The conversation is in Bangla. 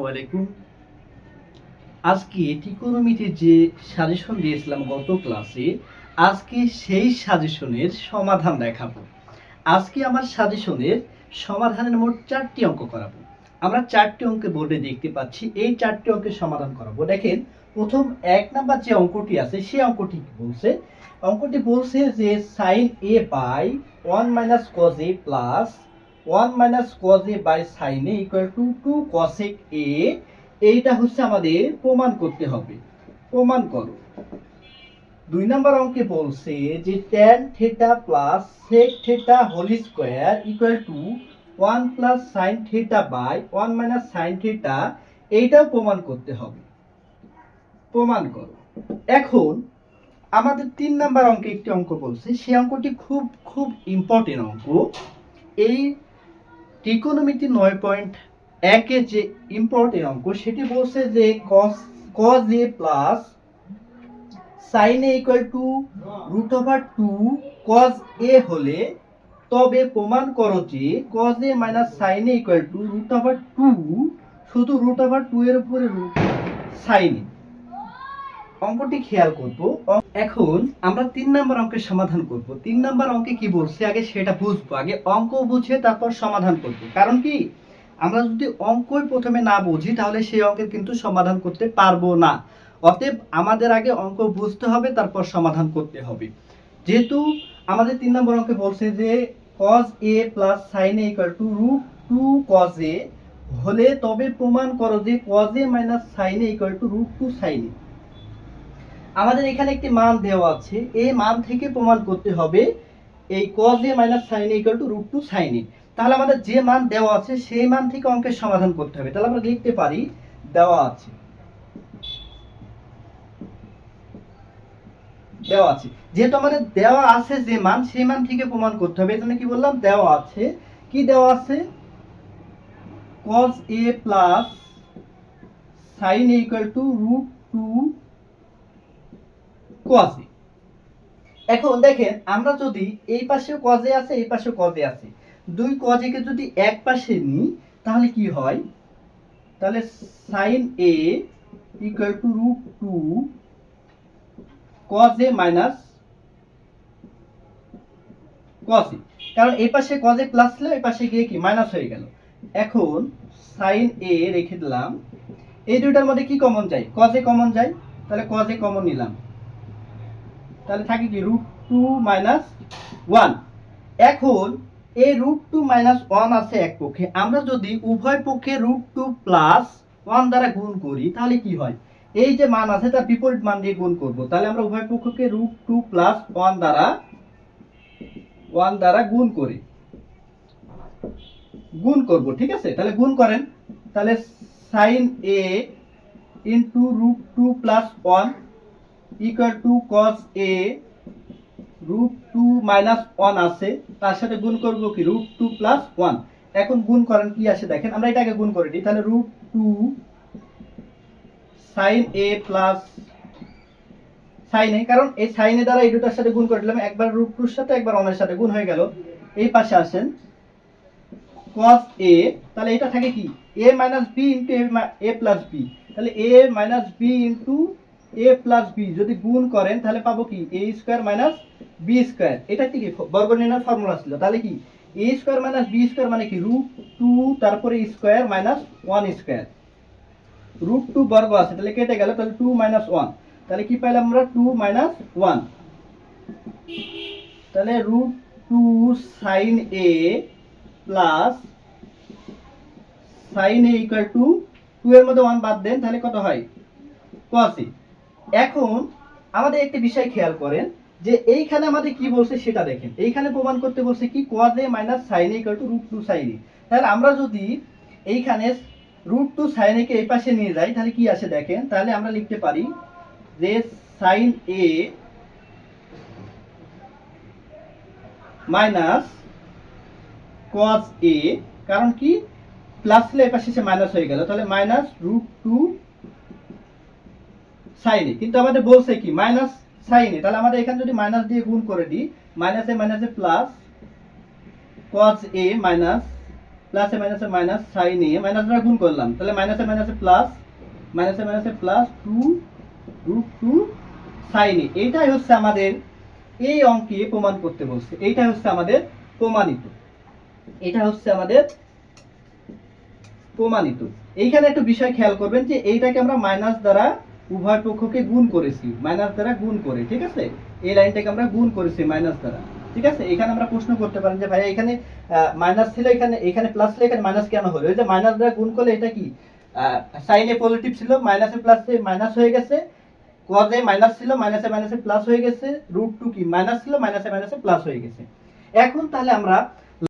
আসসালামু আলাইকুম। আজকে ত্রিকোণমিতির যে সাজেশন দিয়েছিলাম গত ক্লাসে আজকে সেই সাজেশনের সমাধান দেখাবো। আজকে আমার সাজেশনের সমাধানের মোট চারটি অঙ্ক করাবো। আমরা চারটি অঙ্কে বোর্ডে দেখতে পাচ্ছি, এই চারটি অঙ্কের সমাধান করাবো। দেখেন, প্রথম এক নাম্বার যে অঙ্কটি আছে, সেই অঙ্কটি বলছে? অঙ্কটি বলছে যে sine A by one minus cos A plus one minus cos A by sine A equal to two cosec A এইটা হচ্ছে আমাদের প্রমাণ করতে হবে। প্রমাণ করো। দুই নাম্বার অঙ্কে বলছে যে tan theta plus sec theta whole square equal to one plus sine theta by one minus sine theta এইটাও প্রমাণ করতে হবে। প্রমাণ করো। এখন আমাদের তিন নাম্বার অঙ্কে একটি অঙ্ক বলছে সেই অঙ্কটি খুব খুব ইম্পর্টেন্ট অঙ্ক। এই ত্রিকোণমিতি নয় পয়েন্ট একে যে ইম্পর্টেন্ট অঙ্ক, সেটি বলছে যে cos cos A plus sine A equal to root over two cos A হলে, তবে প্রমাণ করো যে cos A minus sine A equal to root over two শুধু রুট ওভার টু এর উপরে রুট সাইন এ অঙ্কটি খেয়াল করব। এখন আমরা তিন নম্বর অঙ্কের সমাধান করব। তিন নম্বর অঙ্কে কি বলছে? আগে সেটা বুঝব। আগে অঙ্ক বুঝে তারপর সমাধান করব। কারণ কি? আমরা যদি অঙ্কই প্রথমে না বুঝি, তাহলে সেই অঙ্কের কিন্তু সমাধান করতে পারব না। অতএব আমাদের আগে অঙ্ক বুঝতে হবে, তারপর সমাধান করতে হবে। যেহেতু আমাদের তিন নম্বর অঙ্কে বলছে যে cos A plus sine A equal to root two cos A হলে তবে প্রমাণ করো যে cos A minus sine A equal to root two sine A আমাদের এখানে একটি মান দেওয়া আছে। এই মান থেকে প্রমাণ করতে হবে, এই cos A minus sine equal to root two sine A তাহলে আমাদের যে মান দেওয়া আছে, সেই মান থেকে অঙ্কের সমাধান করতে হবে। তাহলে আমরা লিখতে পারি, দেওয়া আছে। দেওয়া আছে। যেহেতু আমাদের দেওয়া আছে যে মান, সেই মান থেকে প্রমাণ করতে হবে। এখানে কি বললাম, দেওয়া আছে। কি দেওয়া আছে? cos a plus sin a equal to root 2 কোয়াজি এখন দেখেন, আমরা যদি এই পাশেও কজে আছে, এই পাশেও কজে আছে। দুই কজেকে যদি এক পাশে নিই, তাহলে কি হয়? তাহলে sine A equal to root two cos minus cos A কারণ এই পাশে কজ এ প্লাস ছিল, এই পাশে গিয়ে কি? মাইনাস হয়ে গেল। এখন সাইন এ রেখে দিলাম। এই দুইটার মধ্যে কি কমন যায়? কজ এ কমন যায়। তাহলে কজ এ কমন নিলাম। তাহলে থাকে কি রুট টু মাইনাস ওয়ান এখন এই রুট টু মাইনাস ওয়ান আছে এক পক্ষে। আমরা যদি উভয় পক্ষে রুট টু প্লাস ওয়ান দ্বারা গুণ করি, তাহলে কি হয়? এই যে মান আছে, তার বিপরীত মান দিয়ে গুণ করব। তাহলে আমরা উভয় পক্ষকে রুট টু প্লাস ওয়ান দ্বারা ওয়ান দ্বারা গুণ করি। গুণ করব, ঠিক আছে? তাহলে গুণ করেন। তাহলে sine A into root two plus one equal to cos A root two minus one আছে, তার সাথে গুণ করব কি? রুট টু প্লাস ওয়ান এখন গুণ করেন কি আসে দেখেন, আমরা এটাকে গুণ করে দিই। তাহলে root two sine A plus sine A কারণ এই সাইন এ দ্বারা এই দুটার সাথে গুণ করে দিলাম। একবার রুট টুর সাথে, একবার ওয়ানের সাথে, গুণ হয়ে গেল। এই পাশে আসেন। cos এ তাহলে এটা থাকে কি? A minus B into A plus B তাহলে a minus B into A plus B যদি গুণ করেন, তাহলে পাবো কি? A square minus B square এটা কি বর্গ নির্ণয় ফর্মুলা ছিল। তাহলে কি? A square minus B square মানে কি? রুট টু তারপরে square minus one square root two বর্গ আছে, তাহলে কেটে গেল, তাহলে টু মাইনাস ওয়ান তাহলে কি পাইলাম আমরা? টু মাইনাস ওয়ান তাহলে root two sine A plus sine A equal to two এর মধ্যে ওয়ান বাদ দেন, তাহলে কত হয়? এ এখন আমাদের একটি বিষয় খেয়াল করেন যে এইখানে আমাদের কি বলছে সেটা দেখেন। এইখানে প্রমাণ করতে বলছে কি cos A minus a equal to root two sine A তাহলে আমরা যদি এইখানে রুট টু সাইন এ কে এই পাশে নিয়ে যাই, তাহলে কি আসে দেখেন? তাহলে আমরা লিখতে পারি যে sine A minus cos A কারণ কি? প্লাস ছিল এই পাশে এসে মাইনাস হয়ে গেল। তাহলে মাইনাস রুট টু সাইনে কিন্তু আমাদের বলছে কি মাইনাস সাইনে তাহলে আমাদের এখানে যদি মাইনাস দিয়ে গুণ করে দিই মাইনাসে মাইনাসে প্লাস cos a মাইনাস প্লাসে মাইনাসে মাইনাস সাইন এ মাইনাস দ্বারা গুণ করলাম। তাহলে মাইনাসে মাইনাসে প্লাস মাইনাসে মাইনাসে plus two root two sine A. এইটাই হচ্ছে আমাদের এই অঙ্কে প্রমাণ করতে বলছে। এইটাই হচ্ছে আমাদের প্রমাণিত। এটা হচ্ছে আমাদের প্রমাণিত। এইখানে একটু বিষয় খেয়াল করবেন যে এইটাকে আমরা মাইনাস দ্বারা উভয় পক্ষকে গুণ করেছি মাইনাস দ্বারা গুণ করে, ঠিক আছে? এই লাইনটাকে আমরা গুণ করেছি মাইনাস দ্বারা, ঠিক আছে? এখানে আমরা প্রশ্ন করতে পারেন যে ভাই এখানে মাইনাস ছিল এখানে এখানে প্লাস ছিল, এখানে মাইনাস কেন হলো? ওই যে মাইনাস দ্বারা গুণ করলে এটা কি? সাইনে পজিটিভ ছিল মাইনাসে প্লাসে মাইনাস হয়ে গেছে কজে মাইনাস ছিল মাইনাসে মাইনাসে প্লাস হয়ে গেছে রুট টু কি? মাইনাস ছিল মাইনাসে মাইনাসে প্লাস হয়ে গেছে। এখন তাহলে আমরা